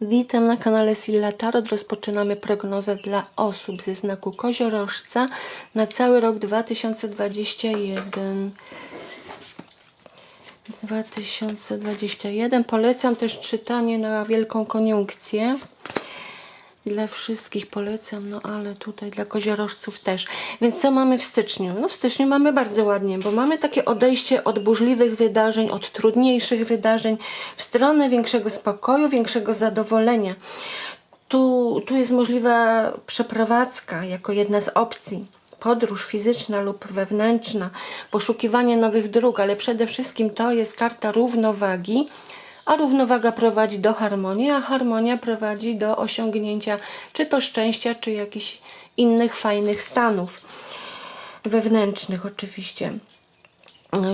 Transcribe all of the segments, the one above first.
Witam na kanale Silla Tarot. Rozpoczynamy prognozę dla osób ze znaku koziorożca na cały rok 2021. 2021. Polecam też czytanie na wielką koniunkcję. Dla wszystkich polecam, no ale tutaj dla koziorożców też. Więc co mamy w styczniu? No w styczniu mamy bardzo ładnie, bo mamy takie odejście od burzliwych wydarzeń, od trudniejszych wydarzeń w stronę większego spokoju, większego zadowolenia. Tu, tu jest możliwa przeprowadzka jako jedna z opcji. Podróż fizyczna lub wewnętrzna, poszukiwanie nowych dróg, ale przede wszystkim to jest karta równowagi, a równowaga prowadzi do harmonii, a harmonia prowadzi do osiągnięcia czy to szczęścia, czy jakichś innych fajnych stanów wewnętrznych oczywiście.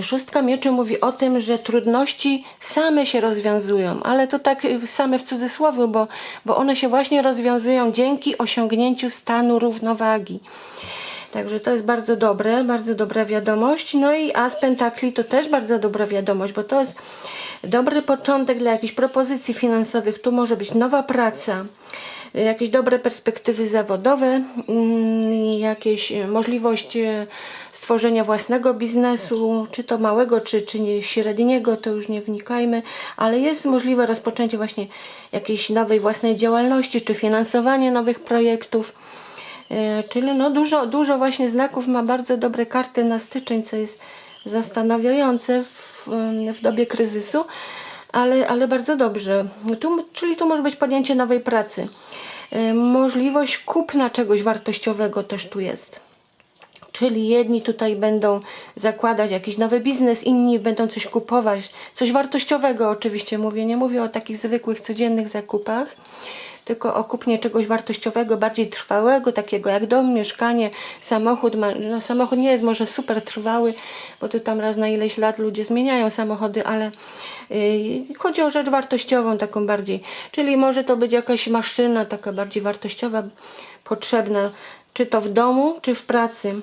Szóstka mieczy mówi o tym, że trudności same się rozwiązują, ale to tak same w cudzysłowie, bo, bo one się właśnie rozwiązują dzięki osiągnięciu stanu równowagi. Także to jest bardzo dobre, bardzo dobra wiadomość. No i As Pentakli to też bardzo dobra wiadomość, bo to jest dobry początek dla jakichś propozycji finansowych. Tu może być nowa praca, jakieś dobre perspektywy zawodowe, mm, jakieś możliwość stworzenia własnego biznesu, czy to małego, czy, czy nie średniego, to już nie wnikajmy, ale jest możliwe rozpoczęcie właśnie jakiejś nowej własnej działalności, czy finansowanie nowych projektów. E, Czyli no dużo, dużo właśnie znaków ma bardzo dobre karty na styczeń, co jest zastanawiające w, w dobie kryzysu, ale, ale bardzo dobrze. Tu, czyli tu może być podjęcie nowej pracy. E, Możliwość kupna czegoś wartościowego też tu jest. Czyli jedni tutaj będą zakładać jakiś nowy biznes, inni będą coś kupować, coś wartościowego oczywiście mówię, nie mówię o takich zwykłych, codziennych zakupach, tylko o kupnie czegoś wartościowego, bardziej trwałego, takiego jak dom, mieszkanie, samochód. No samochód nie jest może super trwały, bo tu tam raz na ileś lat ludzie zmieniają samochody, ale yy, chodzi o rzecz wartościową, taką bardziej. Czyli może to być jakaś maszyna taka bardziej wartościowa, potrzebna, czy to w domu, czy w pracy.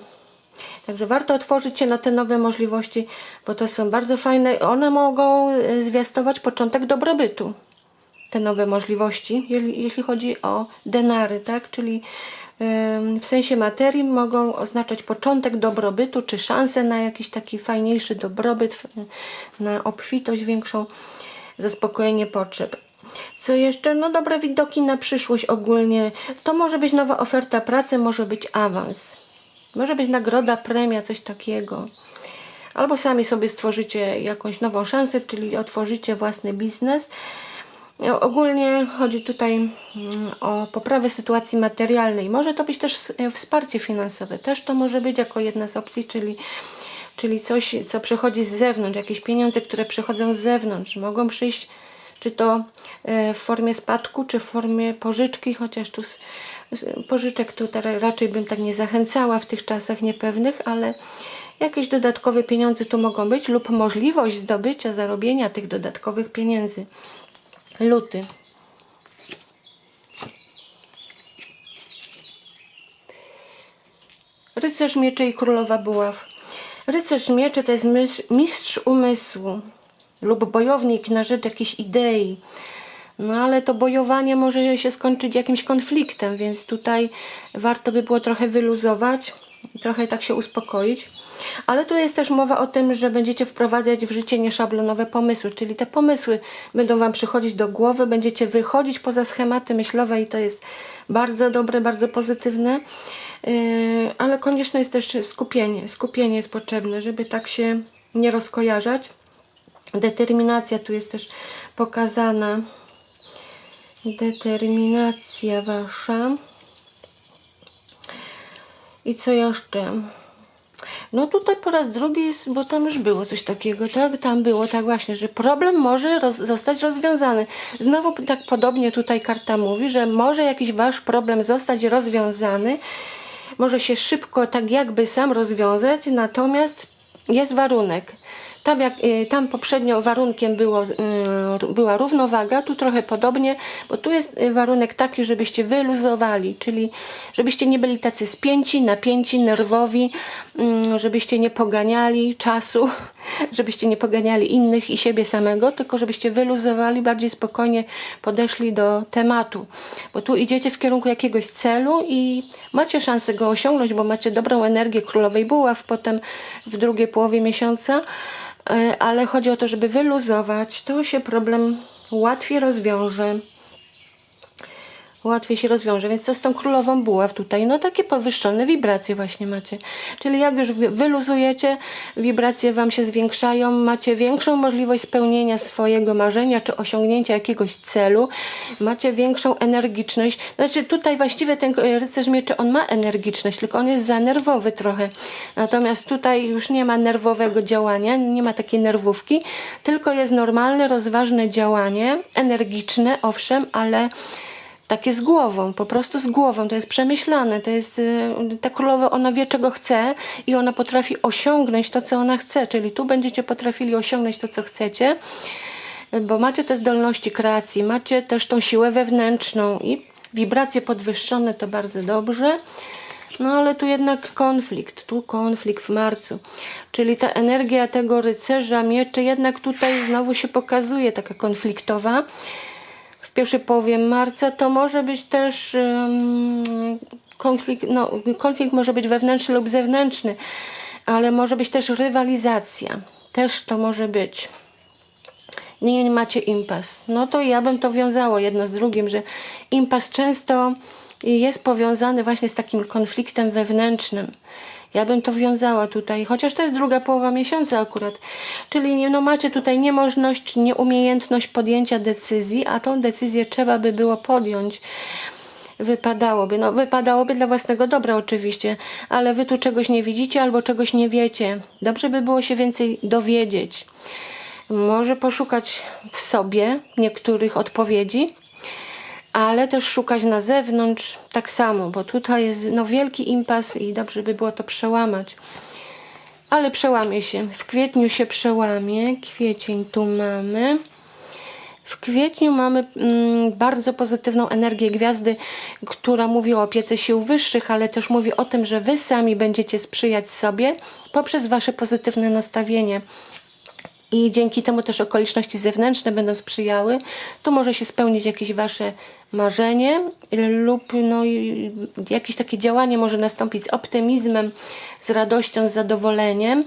Także warto otworzyć się na te nowe możliwości, bo to są bardzo fajne. One mogą y, zwiastować początek dobrobytu. Te nowe możliwości, jeśli, chodzi o denary, tak? Czyli w sensie materii mogą oznaczać początek dobrobytu, czy szansę na jakiś taki fajniejszy dobrobyt, na obfitość większą, zaspokojenie potrzeb. Co jeszcze? No dobre widoki na przyszłość ogólnie. To może być nowa oferta pracy, może być awans. Może być nagroda, premia, coś takiego. Albo sami sobie stworzycie jakąś nową szansę, czyli otworzycie własny biznes. Ogólnie chodzi tutaj mm, o poprawę sytuacji materialnej. Może to być też e, wsparcie finansowe. Też to może być jako jedna z opcji, czyli, czyli coś, co przychodzi z zewnątrz, jakieś pieniądze, które przychodzą z zewnątrz. Mogą przyjść czy to e, w formie spadku, czy w formie pożyczki, chociaż tu pożyczek tu raczej bym tak nie zachęcała w tych czasach niepewnych, ale jakieś dodatkowe pieniądze tu mogą być lub możliwość zdobycia, zarobienia tych dodatkowych pieniędzy. Luty. Rycerz mieczy i królowa buław. Rycerz mieczy to jest mistrz umysłu lub bojownik na rzecz jakiejś idei. No ale to bojowanie może się skończyć jakimś konfliktem, więc tutaj warto by było trochę wyluzować, trochę tak się uspokoić. Ale tu jest też mowa o tym, że będziecie wprowadzać w życie nieszablonowe pomysły, czyli te pomysły będą Wam przychodzić do głowy, będziecie wychodzić poza schematy myślowe i to jest bardzo dobre, bardzo pozytywne. Yy, ale konieczne jest też skupienie. Skupienie jest potrzebne, żeby tak się nie rozkojarzać. Determinacja tu jest też pokazana. Determinacja wasza. I co jeszcze? No tutaj po raz drugi, jest, bo tam już było coś takiego, tak? Tam było tak właśnie, że problem może roz, zostać rozwiązany. Znowu tak podobnie tutaj karta mówi, że może jakiś wasz problem zostać rozwiązany, może się szybko tak jakby sam rozwiązać, natomiast jest warunek. Tam, jak, y, tam poprzednio warunkiem było y, była równowaga, tu trochę podobnie, bo tu jest y, warunek taki, żebyście wyluzowali, czyli żebyście nie byli tacy spięci, napięci, nerwowi, mm, żebyście nie poganiali czasu, żebyście nie poganiali innych i siebie samego, tylko żebyście wyluzowali, bardziej spokojnie podeszli do tematu, bo tu idziecie w kierunku jakiegoś celu i macie szansę go osiągnąć, bo macie dobrą energię królowej buław potem w drugiej połowie miesiąca, ale chodzi o to, żeby wyluzować, to się problem łatwiej rozwiąże. Łatwiej się rozwiąże, więc co z tą królową buław tutaj? No takie podwyższone wibracje właśnie macie. Czyli jak już wy- wyluzujecie, wibracje wam się zwiększają, macie większą możliwość spełnienia swojego marzenia, czy osiągnięcia jakiegoś celu, macie większą energiczność. Znaczy tutaj właściwie ten rycerz mieczy, on ma energiczność, tylko on jest za nerwowy trochę. Natomiast tutaj już nie ma nerwowego działania, nie ma takiej nerwówki, tylko jest normalne, rozważne działanie, energiczne, owszem, ale takie z głową, po prostu z głową, to jest przemyślane, to jest, y, ta królowa, ona wie czego chce i ona potrafi osiągnąć to, co ona chce, czyli tu będziecie potrafili osiągnąć to, co chcecie, bo macie te zdolności kreacji, macie też tą siłę wewnętrzną i wibracje podwyższone to bardzo dobrze, no ale tu jednak konflikt, tu konflikt w marcu, czyli ta energia tego rycerza mieczy jednak tutaj znowu się pokazuje taka konfliktowa, w pierwszej połowie marca, to może być też ym, konflikt, no, konflikt może być wewnętrzny lub zewnętrzny, ale może być też rywalizacja. Też to może być. Nie, nie macie impas. No to ja bym to wiązało jedno z drugim, że impas często jest powiązany właśnie z takim konfliktem wewnętrznym. Ja bym to wiązała tutaj, chociaż to jest druga połowa miesiąca akurat. Czyli no macie tutaj niemożność, nieumiejętność podjęcia decyzji, a tą decyzję trzeba by było podjąć. Wypadałoby, no wypadałoby dla własnego dobra oczywiście, ale wy tu czegoś nie widzicie albo czegoś nie wiecie. Dobrze by było się więcej dowiedzieć. Może poszukać w sobie niektórych odpowiedzi, ale też szukać na zewnątrz tak samo, bo tutaj jest no, wielki impas i dobrze by było to przełamać. Ale przełamie się. W kwietniu się przełamie. Kwiecień tu mamy. W kwietniu mamy mm, bardzo pozytywną energię gwiazdy, która mówi o opiece sił wyższych, ale też mówi o tym, że wy sami będziecie sprzyjać sobie poprzez wasze pozytywne nastawienie i dzięki temu też okoliczności zewnętrzne będą sprzyjały, to może się spełnić jakieś wasze marzenie lub no, jakieś takie działanie może nastąpić z optymizmem, z radością, z zadowoleniem.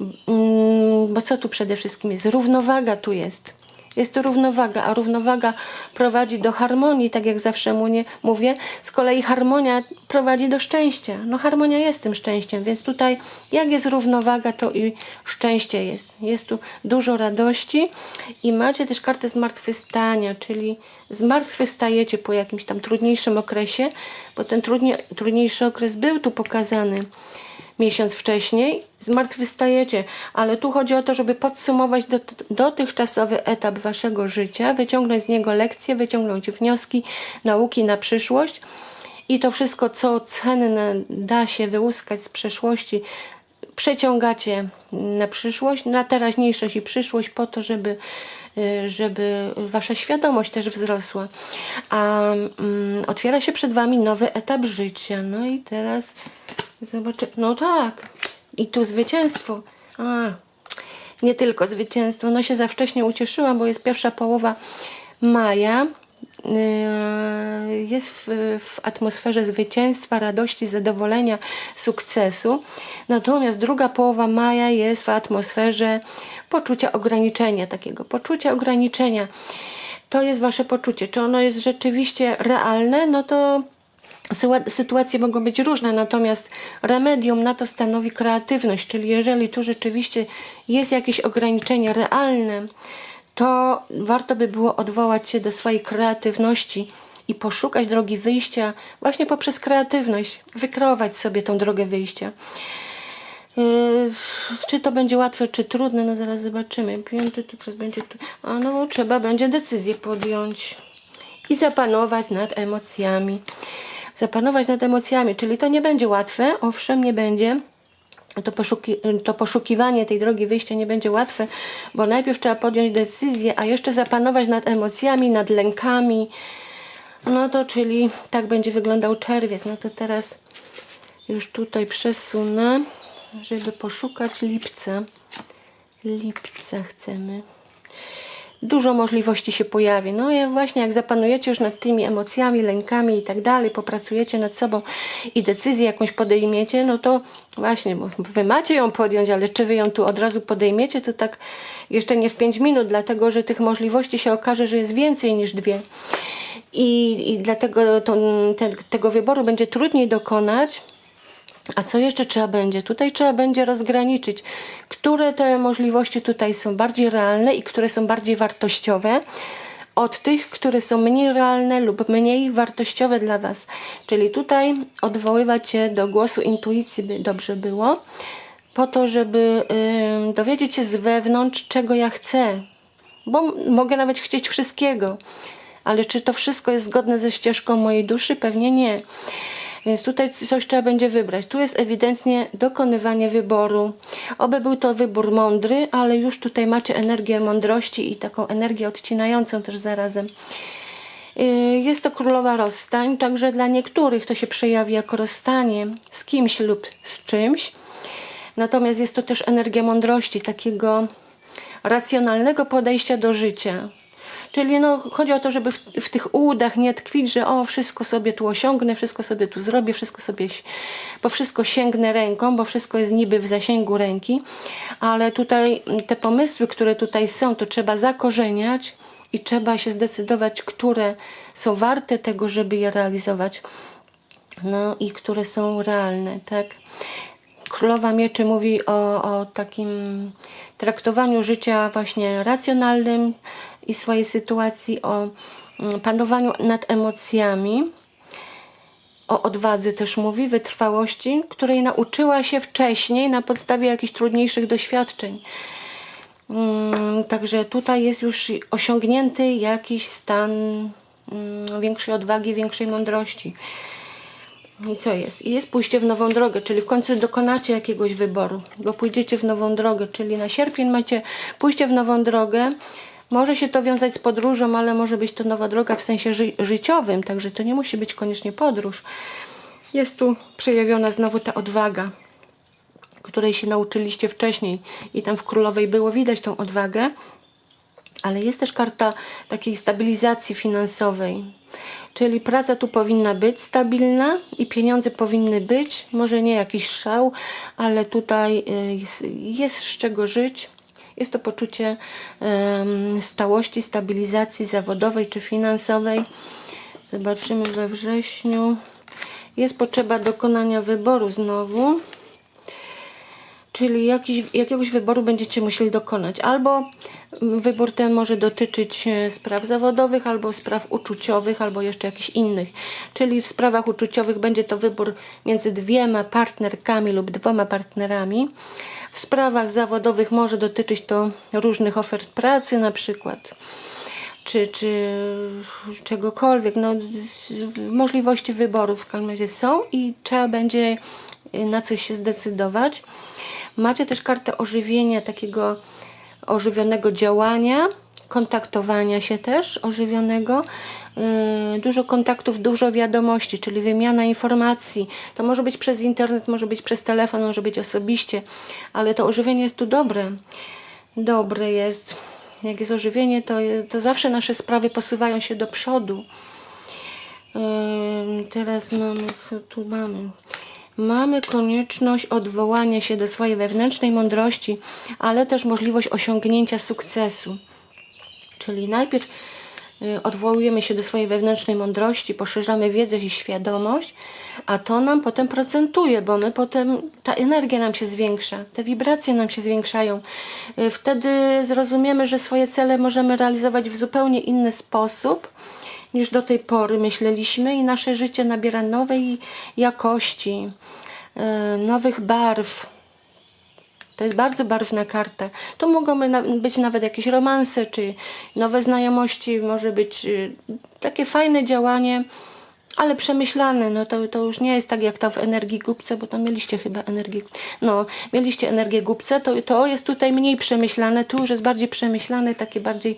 Mm, Bo co tu przede wszystkim jest? Równowaga tu jest. Jest to równowaga, a równowaga prowadzi do harmonii, tak jak zawsze mu nie mówię. Z kolei harmonia prowadzi do szczęścia. No harmonia jest tym szczęściem, więc tutaj jak jest równowaga, to i szczęście jest. Jest tu dużo radości i macie też kartę zmartwychwstania, czyli zmartwychwstajecie po jakimś tam trudniejszym okresie, bo ten trudnie, trudniejszy okres był tu pokazany miesiąc wcześniej, zmartwychwstajecie, ale tu chodzi o to, żeby podsumować dot- dotychczasowy etap waszego życia, wyciągnąć z niego lekcje, wyciągnąć wnioski, nauki na przyszłość i to wszystko, co cenne da się wyłuskać z przeszłości, przeciągacie na przyszłość, na teraźniejszość i przyszłość po to, żeby y, żeby wasza świadomość też wzrosła. A mm, otwiera się przed wami nowy etap życia. No i teraz zobaczę. No tak. I tu zwycięstwo. A, nie tylko zwycięstwo. No się za wcześnie ucieszyłam, bo jest pierwsza połowa maja. Yy, Jest w, w atmosferze zwycięstwa, radości, zadowolenia, sukcesu. Natomiast druga połowa maja jest w atmosferze poczucia ograniczenia, takiego poczucia ograniczenia. To jest wasze poczucie. Czy ono jest rzeczywiście realne? No to Sytuacje mogą być różne, natomiast remedium na to stanowi kreatywność, czyli jeżeli tu rzeczywiście jest jakieś ograniczenie realne, to warto by było odwołać się do swojej kreatywności i poszukać drogi wyjścia właśnie poprzez kreatywność, wykreować sobie tą drogę wyjścia. Yy, czy to będzie łatwe, czy trudne, no zaraz zobaczymy. Piąty tu będzie. A no trzeba będzie decyzję podjąć i zapanować nad emocjami. Zapanować nad emocjami, czyli to nie będzie łatwe, owszem, nie będzie, to, poszuki, to poszukiwanie tej drogi wyjścia nie będzie łatwe, bo najpierw trzeba podjąć decyzję, a jeszcze zapanować nad emocjami, nad lękami. No to czyli tak będzie wyglądał czerwiec. No to teraz już tutaj przesunę, żeby poszukać lipca. Lipca chcemy. Dużo możliwości się pojawi. No i właśnie jak zapanujecie już nad tymi emocjami, lękami i tak dalej, popracujecie nad sobą i decyzję jakąś podejmiecie, no to właśnie, wy macie ją podjąć, ale czy wy ją tu od razu podejmiecie, to tak jeszcze nie w 5 minut, dlatego że tych możliwości się okaże, że jest więcej niż dwie. I, i dlatego to, te, tego wyboru będzie trudniej dokonać. A co jeszcze trzeba będzie? Tutaj trzeba będzie rozgraniczyć, które te możliwości tutaj są bardziej realne i które są bardziej wartościowe od tych, które są mniej realne lub mniej wartościowe dla Was. Czyli tutaj odwoływać się do głosu intuicji by dobrze było, po to, żeby dowiedzieć się z wewnątrz, czego ja chcę. Bo mogę nawet chcieć wszystkiego, ale czy to wszystko jest zgodne ze ścieżką mojej duszy? Pewnie nie. Więc tutaj coś trzeba będzie wybrać. Tu jest ewidentnie dokonywanie wyboru. Oby był to wybór mądry, ale już tutaj macie energię mądrości i taką energię odcinającą też zarazem. Yy, Jest to królowa rozstań, także dla niektórych to się przejawi jako rozstanie z kimś lub z czymś. Natomiast jest to też energia mądrości, takiego racjonalnego podejścia do życia. Czyli no, chodzi o to, żeby w, w tych ułudach nie tkwić, że o, wszystko sobie tu osiągnę, wszystko sobie tu zrobię, wszystko sobie, po wszystko sięgnę ręką, bo wszystko jest niby w zasięgu ręki, ale tutaj te pomysły, które tutaj są, to trzeba zakorzeniać i trzeba się zdecydować, które są warte tego, żeby je realizować. No i które są realne, tak? Królowa Mieczy mówi o, o takim traktowaniu życia właśnie racjonalnym i swojej sytuacji, o mm, panowaniu nad emocjami, o odwadze też mówi, wytrwałości, której nauczyła się wcześniej na podstawie jakichś trudniejszych doświadczeń. Mm, Także tutaj jest już osiągnięty jakiś stan mm, większej odwagi, większej mądrości. I co jest? I jest pójście w nową drogę, czyli w końcu dokonacie jakiegoś wyboru, bo pójdziecie w nową drogę, czyli na sierpień macie pójście w nową drogę. Może się to wiązać z podróżą, ale może być to nowa droga w sensie ży życiowym, także to nie musi być koniecznie podróż. Jest tu przejawiona znowu ta odwaga, której się nauczyliście wcześniej i tam w Królowej było widać tą odwagę. Ale jest też karta takiej stabilizacji finansowej. Czyli praca tu powinna być stabilna i pieniądze powinny być. Może nie jakiś szał, ale tutaj y, jest, jest z czego żyć. Jest to poczucie stałości, stabilizacji zawodowej czy finansowej. Zobaczymy we wrześniu. Jest potrzeba dokonania wyboru znowu czyli jakiś, jakiegoś wyboru będziecie musieli dokonać. Albo wybór ten może dotyczyć e, spraw zawodowych, albo spraw uczuciowych, albo jeszcze jakichś innych. Czyli w sprawach uczuciowych będzie to wybór między dwiema partnerkami lub dwoma partnerami. W sprawach zawodowych może dotyczyć to różnych ofert pracy na przykład czy, czy czegokolwiek. No, możliwości wyboru w każdym razie są i trzeba będzie na coś się zdecydować. Macie też kartę ożywienia, takiego ożywionego działania, kontaktowania się też ożywionego. Yy, Dużo kontaktów, dużo wiadomości, czyli wymiana informacji. To może być przez internet, może być przez telefon, może być osobiście, ale to ożywienie jest tu dobre. Dobre jest. Jak jest ożywienie, to, to zawsze nasze sprawy posuwają się do przodu. Ym, Teraz mamy, co tu mamy? Mamy konieczność odwołania się do swojej wewnętrznej mądrości, ale też możliwość osiągnięcia sukcesu. Czyli najpierw y, odwołujemy się do swojej wewnętrznej mądrości, poszerzamy wiedzę i świadomość, a to nam potem procentuje, bo my potem, ta energia nam się zwiększa, te wibracje nam się zwiększają. Y, Wtedy zrozumiemy, że swoje cele możemy realizować w zupełnie inny sposób niż do tej pory myśleliśmy i nasze życie nabiera nowej jakości, y, nowych barw, to jest bardzo barwna karta. To mogą być nawet jakieś romanse, czy nowe znajomości, może być y, takie fajne działanie ale przemyślany, no to, to już nie jest tak jak ta w energii głupce, bo tam mieliście chyba energię, no mieliście energię głupce, to, to jest tutaj mniej przemyślane, tu już jest bardziej przemyślane, takie bardziej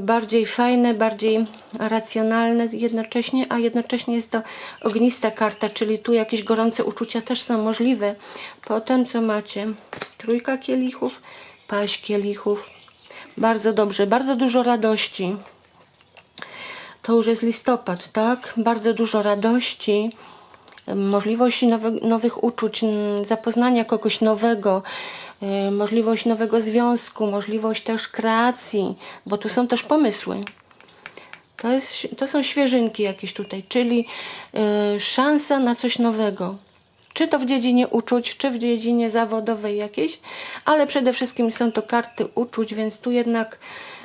bardziej fajne, bardziej racjonalne jednocześnie, a jednocześnie jest to ognista karta, czyli tu jakieś gorące uczucia też są możliwe. Potem co macie? Trójka kielichów, paść kielichów. Bardzo dobrze, bardzo dużo radości. To już jest listopad, tak? Bardzo dużo radości, em, możliwość nowe, nowych uczuć, m, zapoznania kogoś nowego, możliwość nowego związku, możliwość też kreacji, bo tu są też pomysły. To, jest, to są świeżynki jakieś tutaj, czyli e, szansa na coś nowego. Czy to w dziedzinie uczuć, czy w dziedzinie zawodowej jakiejś, ale przede wszystkim są to karty uczuć, więc tu jednak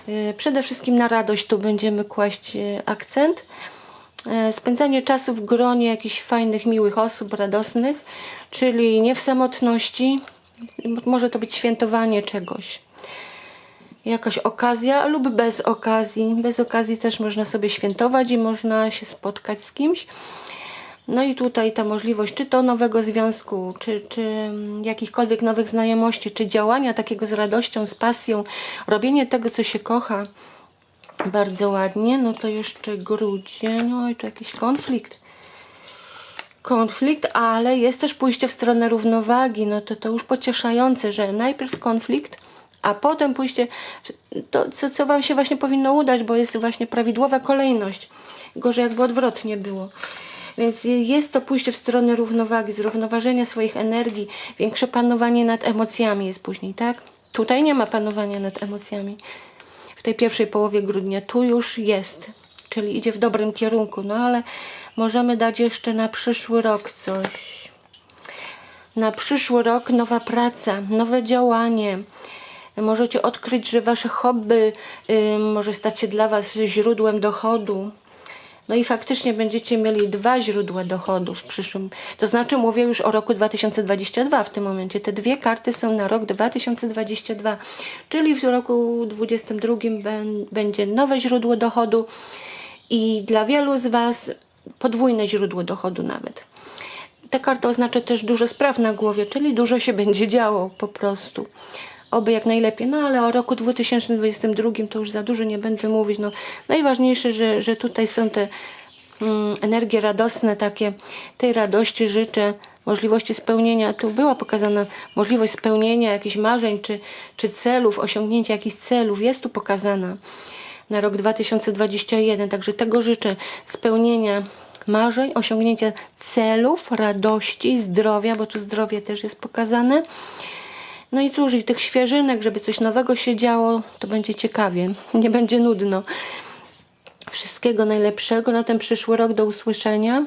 e, przede wszystkim na radość tu będziemy kłaść e, akcent. E, Spędzanie czasu w gronie jakichś fajnych, miłych osób, radosnych, czyli nie w samotności. Może to być świętowanie czegoś jakaś okazja lub bez okazji. Bez okazji też można sobie świętować i można się spotkać z kimś. No i tutaj ta możliwość, czy to nowego związku, czy, czy mm, jakichkolwiek nowych znajomości, czy działania takiego z radością, z pasją, robienie tego, co się kocha. Bardzo ładnie. No to jeszcze grudzień. Oj, tu jakiś konflikt konflikt, ale jest też pójście w stronę równowagi. No to to już pocieszające, że najpierw konflikt, a potem pójście to, co, co Wam się właśnie powinno udać, bo jest właśnie prawidłowa kolejność. Gorzej jakby odwrotnie było. Więc jest to pójście w stronę równowagi, zrównoważenia swoich energii, większe panowanie nad emocjami jest później, tak? Tutaj nie ma panowania nad emocjami. W tej pierwszej połowie grudnia tu już jest, czyli idzie w dobrym kierunku, no ale możemy dać jeszcze na przyszły rok coś. Na przyszły rok nowa praca, nowe działanie. Możecie odkryć, że wasze hobby y, może stać się dla was źródłem dochodu. No i faktycznie będziecie mieli dwa źródła dochodu w przyszłym. To znaczy, mówię już o roku 2022 w tym momencie. Te dwie karty są na rok 2022, czyli w roku 2022 ben- będzie nowe źródło dochodu i dla wielu z Was podwójne źródło dochodu nawet. Ta karta oznacza też dużo spraw na głowie, czyli dużo się będzie działo po prostu. Oby jak najlepiej. No ale o roku 2022 to już za dużo nie będę mówić. No, najważniejsze, że, że tutaj są te mm, energie radosne, takie tej radości życzę, możliwości spełnienia. Tu była pokazana możliwość spełnienia jakichś marzeń czy, czy celów, osiągnięcia jakichś celów. Jest tu pokazana na rok 2021. Także tego życzę spełnienia marzeń, osiągnięcia celów, radości, zdrowia, bo tu zdrowie też jest pokazane. No i cóż, i tych świeżynek, żeby coś nowego się działo, to będzie ciekawie, nie będzie nudno. Wszystkiego najlepszego na ten przyszły rok. Do usłyszenia.